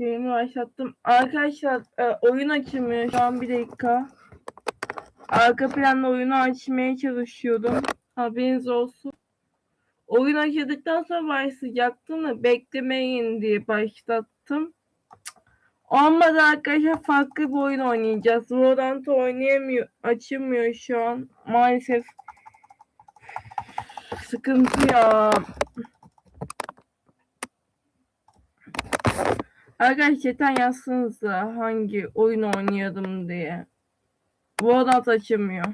Yayını başlattım. Arkadaşlar e, oyun açılmıyor şu an bir dakika. Arka planda oyunu açmaya çalışıyordum. Haberiniz olsun. Oyun açıldıktan sonra başlayacaktım da beklemeyin diye başlattım. Olmadı arkadaşlar farklı bir oyun oynayacağız. Valorant oynayamıyor, açılmıyor şu an. Maalesef sıkıntı ya. Arkadaşlar chatten yazsanıza hangi oyun oynuyordum diye. Valorant açılmıyor.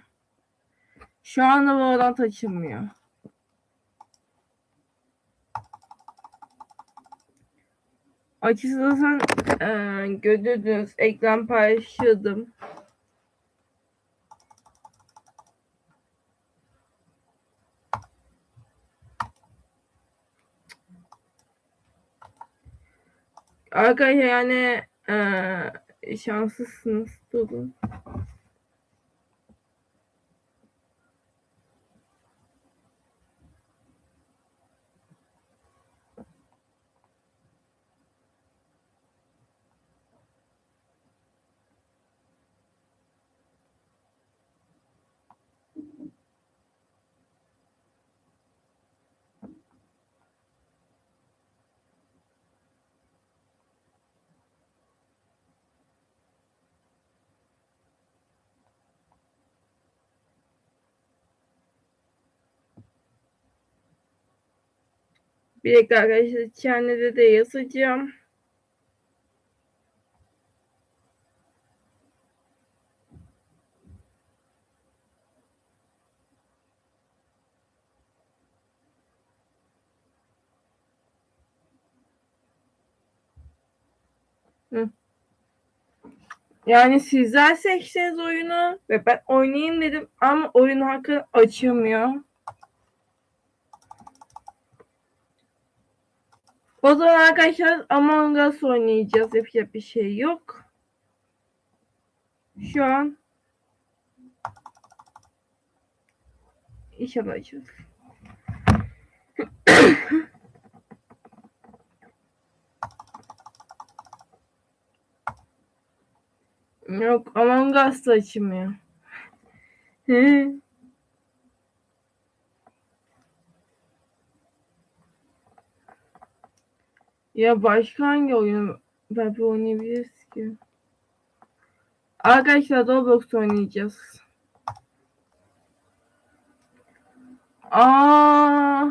Şu anda Valorant açılmıyor. Açılırsan e, görürdünüz. Ekran paylaşıyordum. Arkadaşlar yani e, şanslısınız. Durun. Bir dakika arkadaşlar channel'de de yazacağım. Hı. Yani sizler seçtiniz oyunu ve ben oynayayım dedim ama oyun hakkı açılmıyor. O zaman arkadaşlar Among Us oynayacağız. Yapacak bir şey yok. Şu an İnşallah açılır. Yok Among Us da açılmıyor. Ya başka hangi oyun Bebe oynayabiliriz ki? Arkadaşlar Roblox oynayacağız. Aa.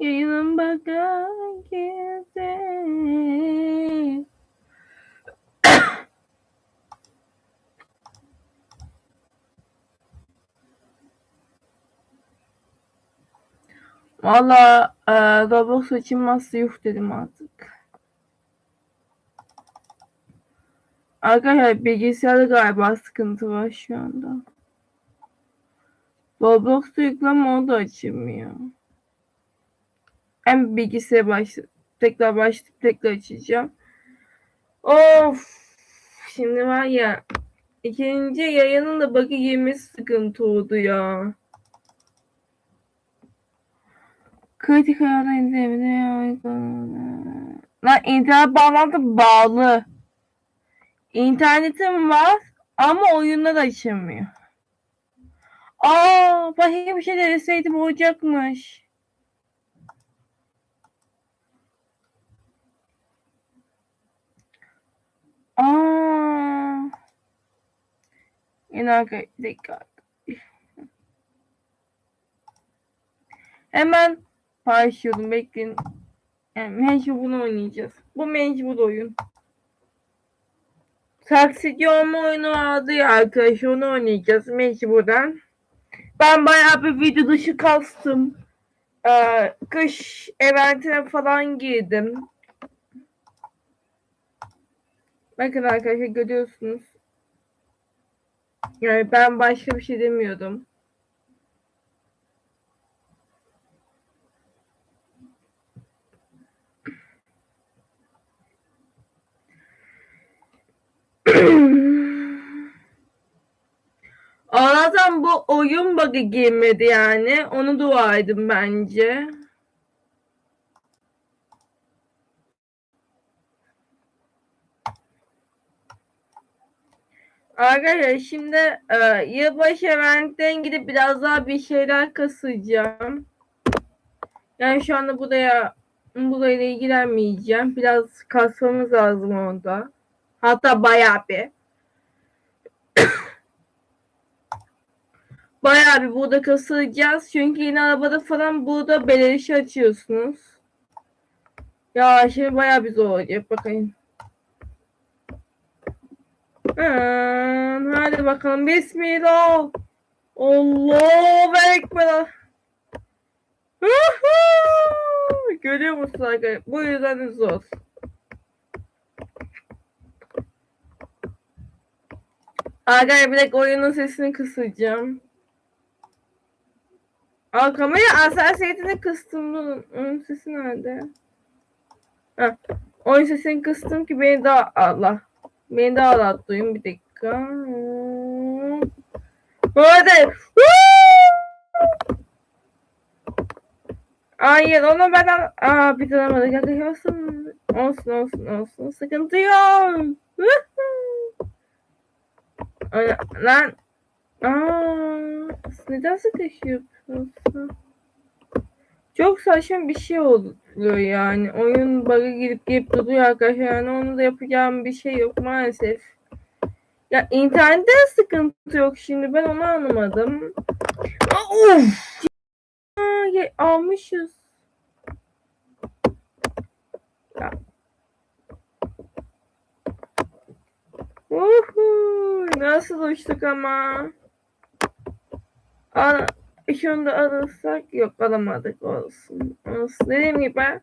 Yayının bakan gezi. Valla e, Roblox açılmazsa yuh dedim artık. Arkadaşlar bilgisayarda galiba sıkıntı var şu anda. Roblox'ta yükleme o da açılmıyor. Hem bilgisayara baş tekrar başlayıp tekrar açacağım. Of! Şimdi var ya ikinci yayının da bug'a girmesi sıkıntı oldu ya. Kritik hayata indirebilir. Lan internet bağlantı bağlı. İnternetim var ama oyunlar açılmıyor. Aa, başka bir şey deneseydim olacakmış. Aa. Yine arka dakika. Hemen paylaşıyordum bekleyin. Yani mecbur oynayacağız. Bu mecbur oyun. Taksici olma oyunu vardı ya arkadaş onu oynayacağız mecburen. Ben bayağı bir video dışı kastım. Ee, kış eventine falan girdim. Bakın arkadaşlar görüyorsunuz. Yani ben başka bir şey demiyordum. Allah'tan bu oyun bug'ı girmedi yani. Onu dua edin bence. Arkadaşlar şimdi e, yılbaşı eventten gidip biraz daha bir şeyler kasacağım. Yani şu anda buraya burayla ilgilenmeyeceğim. Biraz kasmamız lazım orada. Hatta bayağı bir. bayağı bir burada kasılacağız. Çünkü yine arabada falan burada belirişi açıyorsunuz. Ya şimdi bayağı bir zor olacak. Bakayım. Hmm, hadi bakalım. Bismillah. Allahu Ekber. Görüyor musun arkadaşlar? Bu yüzden zor. Arkadaşlar bir dakika oyunun sesini kısacağım. Aa kamerayı hassasiyetini kıstım. Dur, Oyun sesi nerede? Heh. Oyun sesini kıstım ki beni daha Allah. Beni daha rahat duyun bir dakika. Hadi. Hayır onu benden Aa bir olsun. Olsun olsun olsun. Sıkıntı yok. Ay, Lan. Aa, neden sıkışıyor? Çok saçma bir şey oluyor yani. Oyun bug'a girip girip duruyor arkadaşlar. Yani onu da yapacağım bir şey yok maalesef. Ya internette sıkıntı yok şimdi. Ben onu anlamadım. Of! Almışız. Ya. Uhu, nasıl uçtuk ama. Ana, şunu da alırsak yok alamadık olsun. Olsun. Dediğim gibi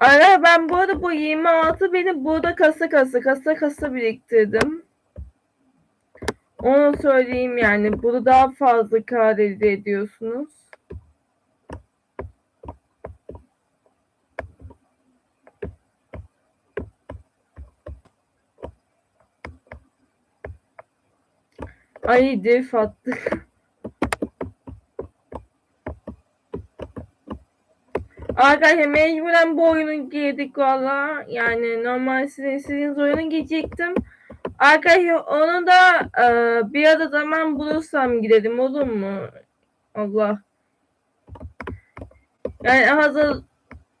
Ara ben bu arada bu 26 beni burada kasa kasa kasa kasa biriktirdim. Onu söyleyeyim yani. Burada daha fazla kar elde ediyorsunuz. Ay def attık. Arkadaşlar mecburen bu oyunu girdik valla. Yani normal sizin istediğiniz oyunu girecektim. Arkadaşlar onu da e, bir ara zaman bulursam gidelim olur mu? Allah. Yani hazır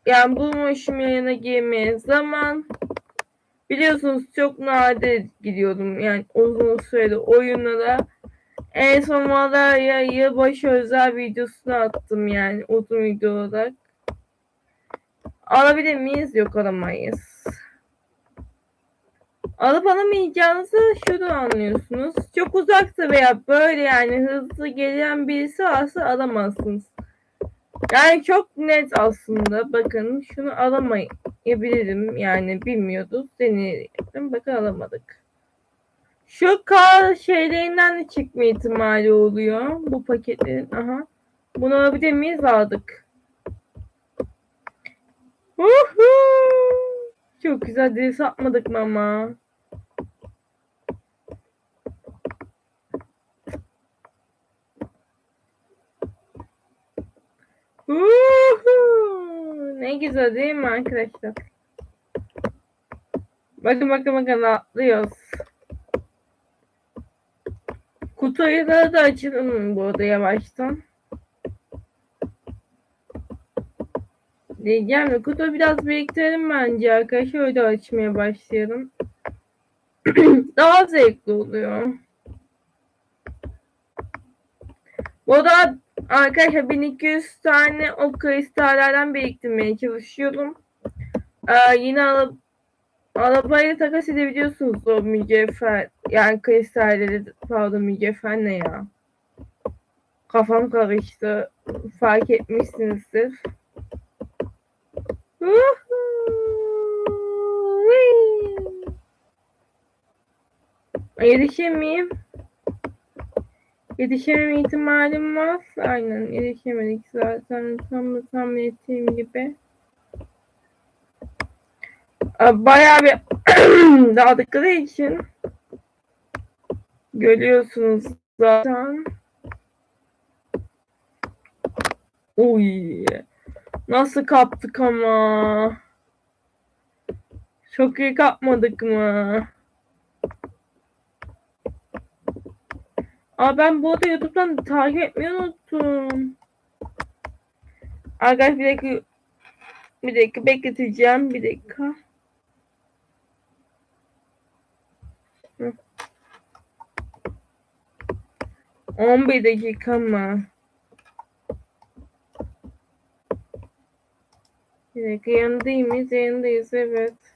yani bulmuşum yayına girmeye zaman biliyorsunuz çok nadir gidiyordum yani uzun süreli oyunlara. En son valla ya yılbaşı özel videosunu attım yani uzun video olarak. Alabilir miyiz? Yok alamayız. Alıp alamayacağınızı şurada anlıyorsunuz. Çok uzakta veya böyle yani hızlı gelen birisi varsa alamazsınız. Yani çok net aslında. Bakın şunu alamayabilirim. Yani bilmiyorduk. Deneyelim. Bakın alamadık. Şu kar şeylerinden de çıkma ihtimali oluyor. Bu paketlerin. Aha. Bunu alabilir miyiz? Aldık. Uhu! Çok güzel dil satmadık mı ama? Ne güzel değil mi arkadaşlar? Bakın bakın bakın atlıyoruz. Kutuyu da, da açalım bu arada yavaştan. Diyeceğim de kutu biraz biriktirelim bence arkadaşlar. Öyle açmaya başlayalım. Daha zevkli oluyor. Bu da arkadaşlar 1200 tane o kristallerden biriktirmeye çalışıyorum. Ee, yine alıp arabayla takas edebiliyorsunuz o mücevher yani kristalleri pardon mücevher ne ya kafam karıştı fark etmişsinizdir. Yetişir miyim? Yetişemem ihtimalim var. Aynen yetişemedik zaten. Tam da tahmin ettiğim gibi. Bayağı bir dağıdıkları için görüyorsunuz zaten. Uy. Nasıl kaptık ama. Çok iyi kapmadık mı? Aa ben bu arada YouTube'dan takip etmeyi unuttum. Arkadaşlar bir dakika bir dakika bekleteceğim bir dakika. Hı. 11 dakika mı? Bir dakika yanındayız? Yanındayız evet.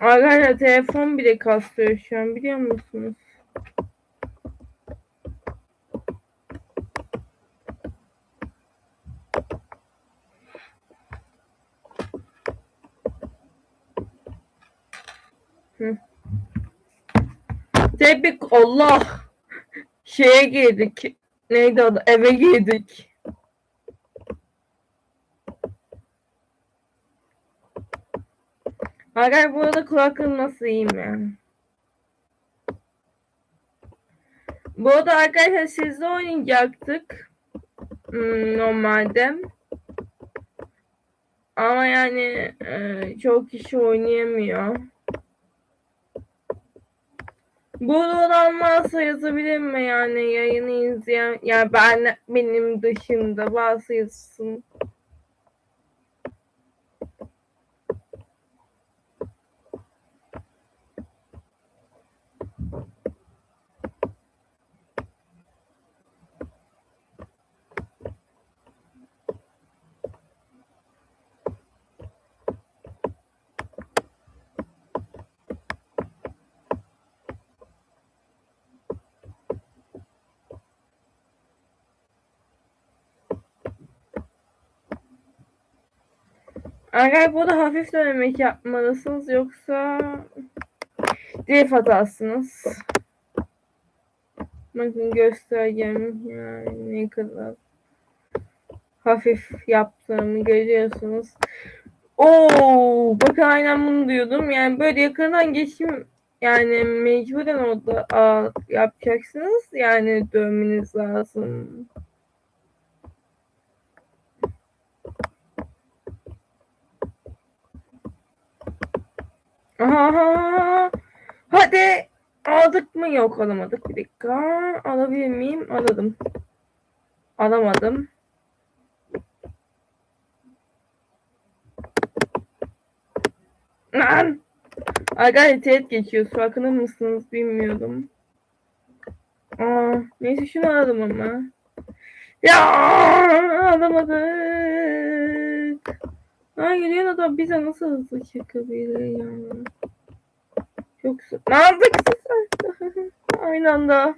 Arkadaşlar telefon bile kastıyor şu an biliyor musunuz? Hı. Tebrik Allah. Şeye girdik. Neydi adı? Eve girdik. Arkadaşlar bu arada kulaklığım nasıl iyi mi? Bu arada arkadaşlar sizle oynayacaktık. Hmm, normalde. Ama yani e, çok kişi oynayamıyor. Bu olan varsa yazabilir mi yani yayını izleyen yani ben benim dışında varsa yazsın. Arkadaşlar burada hafif dönemek yapmalısınız yoksa drift hatasınız. Bakın göstereceğim yani ne kadar hafif yaptığımı görüyorsunuz. Oo, bakın aynen bunu diyordum. Yani böyle yakından geçim yani mecburen orada yapacaksınız. Yani dövmeniz lazım. Aha, hadi aldık mı? Yok alamadık. Bir dakika. Alabilir miyim? Aladım. Alamadım. Lan! Arkadaşlar teğet geçiyor. Farkında mısınız bilmiyorum. Aa, neyse şunu aldım ama. Ya alamadık. Ha yürüyen adam bize nasıl hızlı çıkabilir ya? Çok siz? Aynı anda.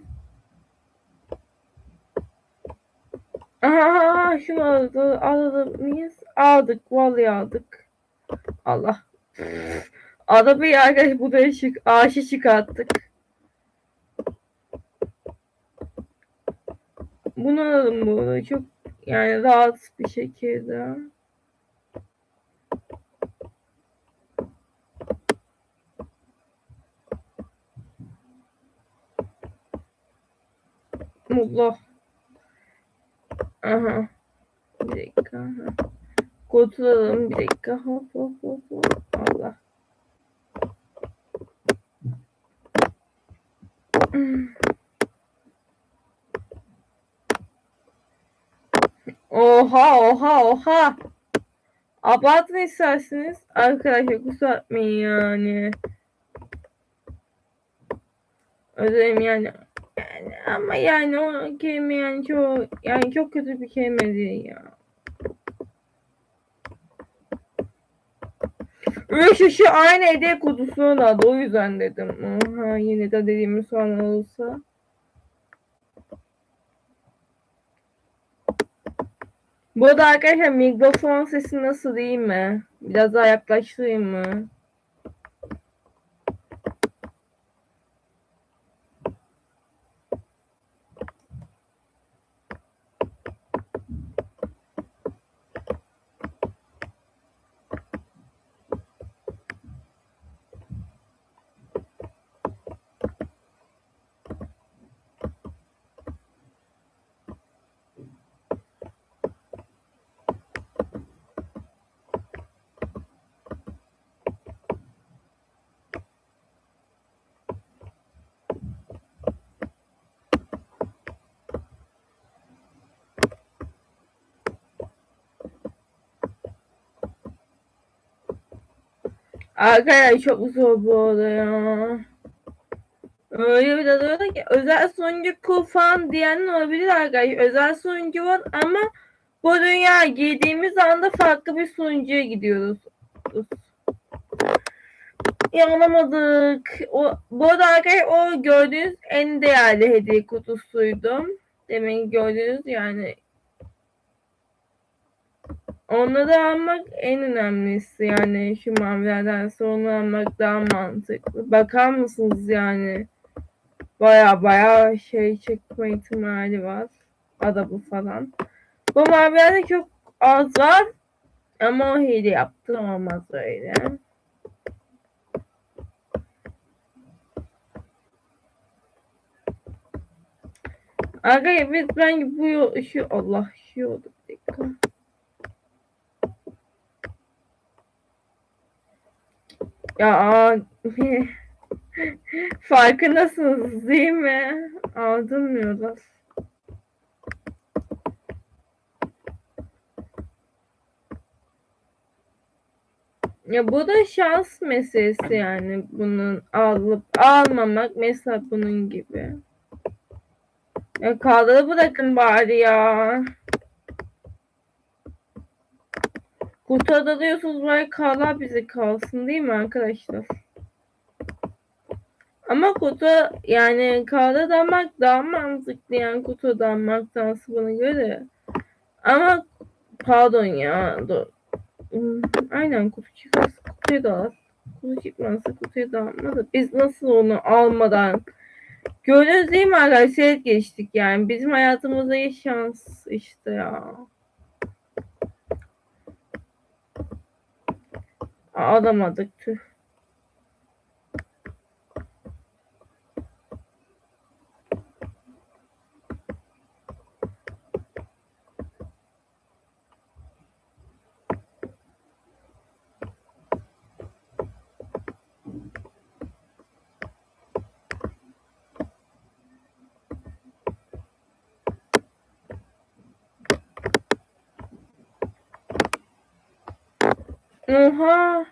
Aha şunu aldı, aldı mıyız? Aldık vallahi aldık. Allah. Arabayı arkadaş buraya çık ağaçı çıkarttık. Bunu alalım bunu çok yani rahat bir şekilde. Allah. Aha. Bir dakika. Aha. Kurtulalım bir dakika. Hop hop hop hop. Allah. Oha oha oha. Abartın isterseniz. Arkadaşlar kusura bakmayın yani. Özelim yani. Ama yani o kelime yani çok yani çok kötü bir kelime değil ya. Üç kişi aynı hediye kutusuna da o yüzden dedim. Oha yine de dediğim sonra olsa. Bu arada arkadaşlar mikrofon sesi nasıl değil mi? Biraz daha yaklaştırayım mı? Arkadaşlar çok zor bu arada ya. Öyle bir de ki özel sunucu kur falan diyen olabilir arkadaşlar. Özel sunucu var ama bu dünya girdiğimiz anda farklı bir sunucuya gidiyoruz. Yanamadık. O, bu arada arkadaşlar o gördüğünüz en değerli hediye kutusuydu. Demin gördünüz yani. Onları almak en önemlisi yani şu mavilerden sonra almak daha mantıklı. Bakar mısınız yani? Baya baya şey çıkma ihtimali var. Adabı falan. Bu mavilerde çok az var. Ama o hile yaptıramaz öyle. Arkadaşlar biz ben bu yol, şu Allah şu bir dakika. Ya farkındasınız değil mi? Aldırmıyoruz. Ya bu da şans meselesi yani bunun alıp almamak mesela bunun gibi. Ya kaldırı bırakın bari ya. Kutuda diyorsunuz bari kala bize kalsın değil mi arkadaşlar? Ama kutu yani kağıda dalmak daha mantıklı yani kutu dalmaktansa bana göre. Ama pardon ya dur. Hmm, Aynen kutu çıkarsa kutuya dalar. Kutu çıkmazsa kutuya dalmadı. Biz nasıl onu almadan Gördünüz değil mi arkadaşlar? Seyret geçtik yani. Bizim hayatımızda şans işte ya. Alamadık tüh. Oha.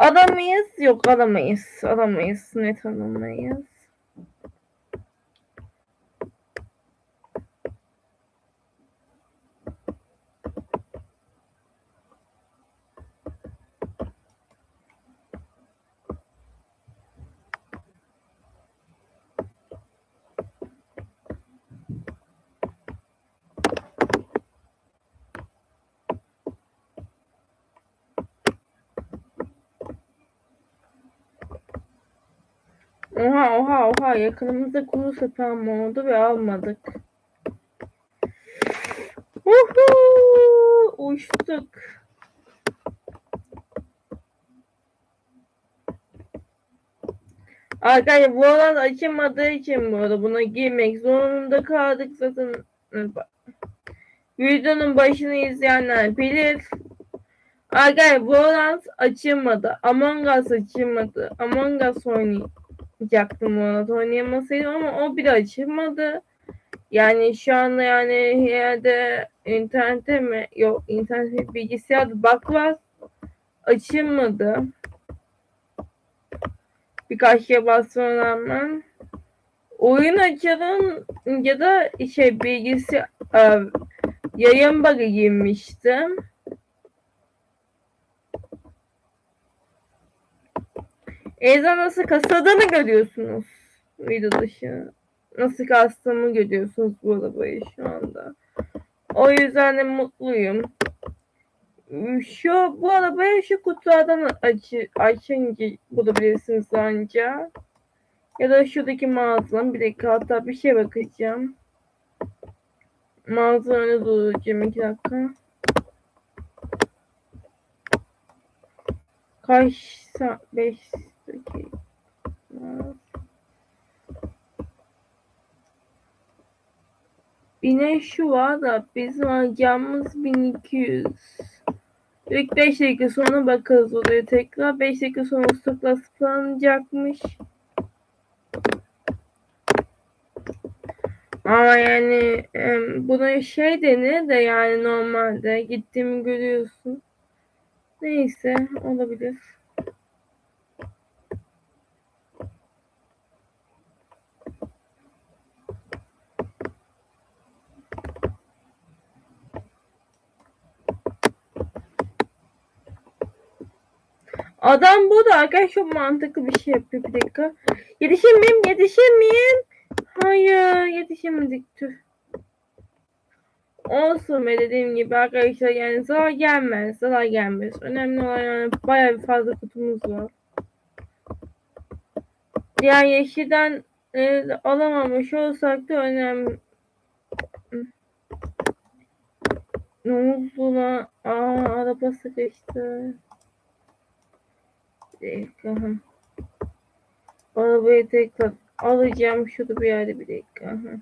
Alamayız. Yok alamayız. Alamayız. Net alamayız. Oha oha oha yakınımızda kuru sepam oldu ve almadık. Uhu, uçtuk. Arkadaşlar bu alan açılmadığı için bu arada buna girmek zorunda kaldık zaten. Videonun başını izleyenler bilir. Arkadaşlar bu açılmadı. Among Us açılmadı. Among Us oynayayım yapacaktım onu oynayamasaydım ama o bile açılmadı. Yani şu anda yani yerde internete mi? Yok internet bilgisayarda bak var. Açılmadı. Birkaç kere basmama rağmen. Oyun açalım ya da şey bilgisayar yayın bug'ı girmiştim. Ezan nasıl kasladığını görüyorsunuz. Video dışı. Nasıl kastığımı görüyorsunuz bu arabayı şu anda. O yüzden de mutluyum. Şu bu arabayı şu kutulardan aç, açınca bulabilirsiniz anca. Ya da şuradaki mağazam. Bir dakika hatta bir şey bakacağım. Mağaza önüne duracağım iki dakika. Kaç saat? 5 dakika. Yine şu var da bizim alacağımız 1200. İlk 5 dakika sonra bakarız oraya tekrar. 5 dakika sonra stoklar sıfırlanacakmış. Ama yani buna şey denir de yani normalde gittiğimi görüyorsun. Neyse olabilir. Adam bu da arkadaş çok mantıklı bir şey yapıyor bir dakika. Yetişir miyim? Hayır yetişemedik tüh. Olsun be dediğim gibi arkadaşlar yani zarar gelmez zarar gelmez. Önemli olan yani bayağı bir fazla kutumuz var. Diğer yeşilden e, alamamış olsak da önemli. Ne oldu lan? Aa araba sıkıştı. Dakika. hı. Arabayı tekrar alacağım. Şurada bir yerde bir dakika. hı.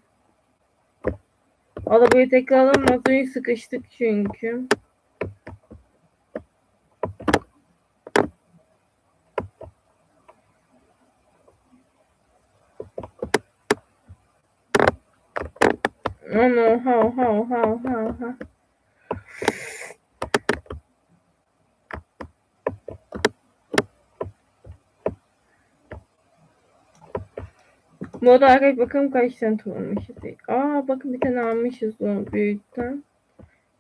Arabayı tekrar alamaz. önce sıkıştık çünkü. Oh no, how, how, how, how, Bu arada arkadaşlar bakalım kaç tane toplamışız. Aa bakın bir tane almışız onu büyükten.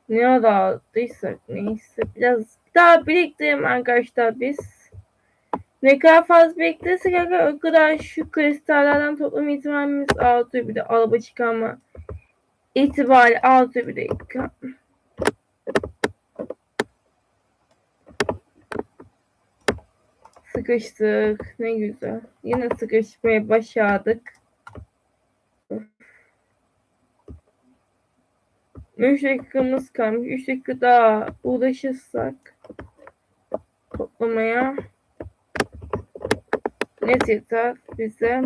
Ne aldıysak neyse. Biraz daha biriktirelim arkadaşlar biz. Ne kadar fazla beklersek arkadaşlar o kadar şu kristallerden toplama ihtimalimiz artıyor. Bir de araba çıkarma ihtimali artıyor bir dakika. Sıkıştık. Ne güzel. Yine sıkışmaya başardık. Üç dakikamız kalmış. Üç dakika daha uğraşırsak toplamaya ne yeter bize?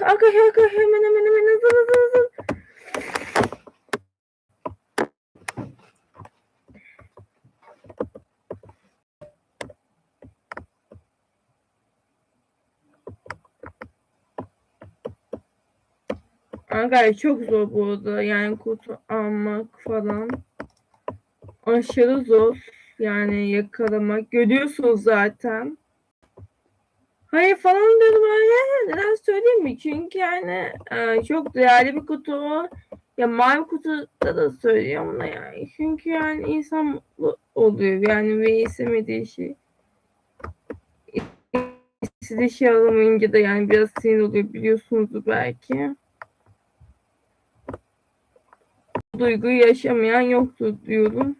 Hadi Arkadaşlar arkadaşlar hemen hemen hemen hızlı hızlı hızlı. Arkadaşlar çok zor bu arada yani kutu almak falan. Aşırı zor. Yani yakalamak. Görüyorsunuz zaten. Hayır falan dedim öyle. Neden söyleyeyim mi? Çünkü yani e, çok değerli bir kutu. Ya mavi kutuda da söylüyorum buna yani. Çünkü yani insan oluyor yani ve istemediği şey. Size şey alamayınca da yani biraz sinir oluyor biliyorsunuzdur belki. Bu duyguyu yaşamayan yoktur diyorum.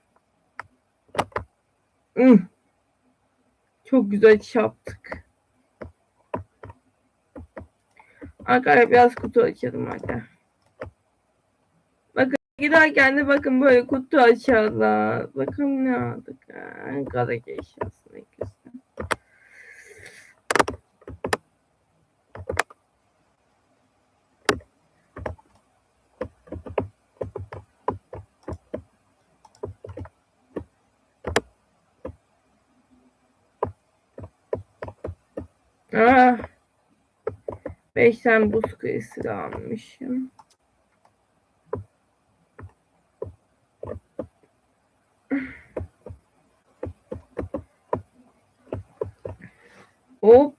Çok güzel çaptık. Arkadaşlar biraz kutu açalım hadi. Bakın giderken de bakın böyle kutu açarlar. Bakın ne aldık. Ankara eşyası ne güzel. Ah. Beş tane buz kıyısı almışım. Hop.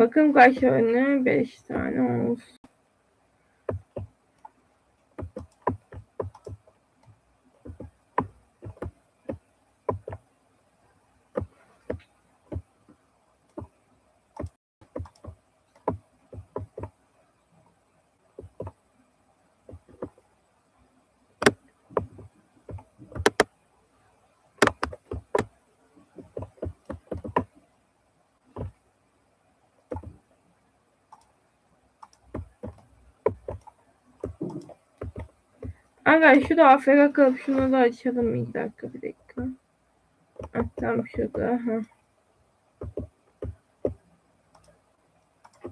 Bakın kaç tane? Beş tane olsun. Aga şurada afk kalıp şunu da açalım bir dakika bir dakika. Ah, tamam şurada. Ha.